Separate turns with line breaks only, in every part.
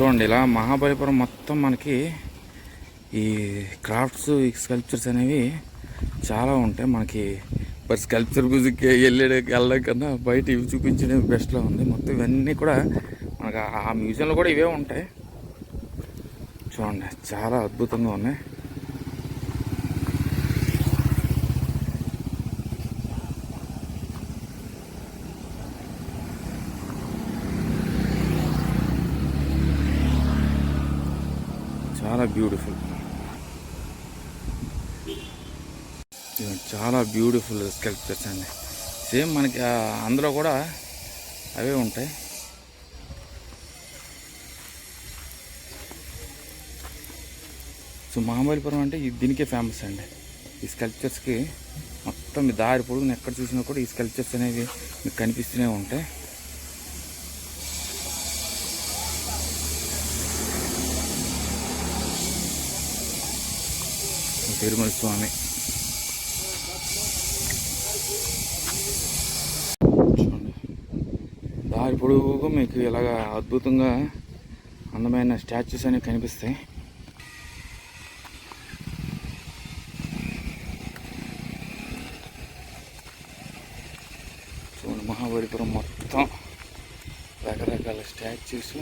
చూడండి ఇలా మహాబలిపురం మొత్తం మనకి ఈ క్రాఫ్ట్స్ ఈ స్కల్ప్చర్స్ అనేవి చాలా ఉంటాయి. మనకి మరి స్కల్ప్చర్ మ్యూజిక్ వెళ్ళే వెళ్ళడం కన్నా బయట ఇవి చూపించడం బెస్ట్లో ఉంది. మొత్తం ఇవన్నీ కూడా మనకు ఆ- ఆ మ్యూజియంలో కూడా ఇవే ఉంటాయి. చూడండి చాలా అద్భుతంగా ఉన్నాయి. చాలా బ్యూటిఫుల్ చాలా బ్యూటిఫుల్ స్కల్ప్చర్స్ అండి. సేమ్ మనకి అందులో కూడా అవే ఉంటాయి. సో మహాబలిపురం అంటే దీనికే ఫేమస్ అండి. ఈ స్కల్ప్చర్స్కి మొత్తం దారి పొడుగున ఎక్కడ చూసినా కూడా ఈ స్కల్ప్చర్స్ అనేవి మీకు కనిపిస్తూనే ఉంటాయి. తిరుమల స్వామి. చూడండి. దారి పొడుగు మీకు ఇలాగ అద్భుతంగా అందమైన స్టాచ్యూస్ అనేవి కనిపిస్తాయి. చూడండి మహాబలిపురం మొత్తం రకరకాల స్టాచ్యూస్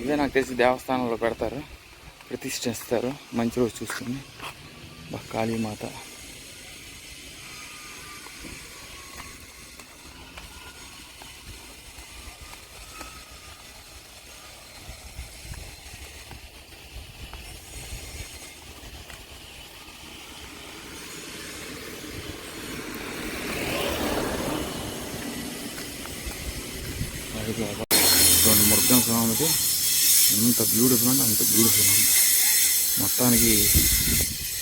ఇవే నాకు తెలిసి దేవస్థానంలో పెడతారు ప్రతిష్ఠిస్తారు మంచి రోజు చూసుకుని బా కాళీమాత చూడండి మురుగన్ స్వామిది ఎంత బ్యూటిఫుల్ అంటే అంత బ్యూటిఫుల్ ఉంది మొత్తానికి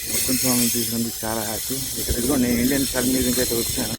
మురుగన్ స్వామిని చూసినందుకు చాలా హ్యాపీ. ఇక్కడ ఇదిగో నేను ఇండియన్ సర్ మ్యూజియంకి అయితే వచ్చాను.